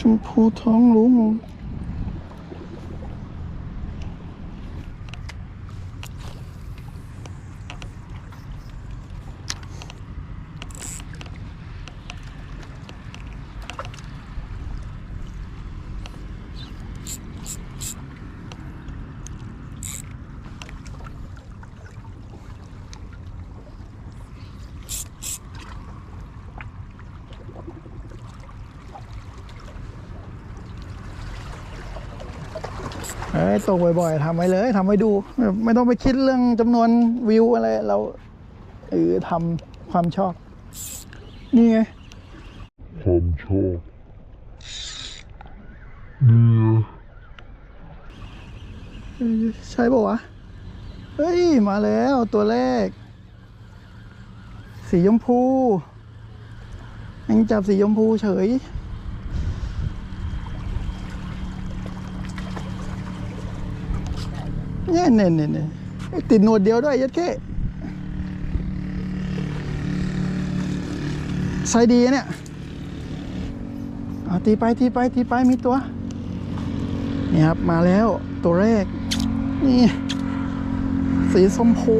ชมพูท้ เอ้ยตกบ่อยๆทำไว้เลยทำไว้ดู ไม่ต้องไปคิดเรื่องจำนวนวิวอะไร เราเออทำความชอบ นี่ไง ความชอบนี่ไงเอ้ยใช่ปะวะ เฮ้ย มาแล้วตัวแรก สีชมพูยังจับสีชมพูเฉย เนี่ยเนี่ยเนี่ยติดหนวดเดียวด้วยยัดเข้ไซส์ดีเนี่ยเอาตีไปตีไปตีไปมีตัว นี่ครับ มาแล้วตัวแรก นี่ สีชมพู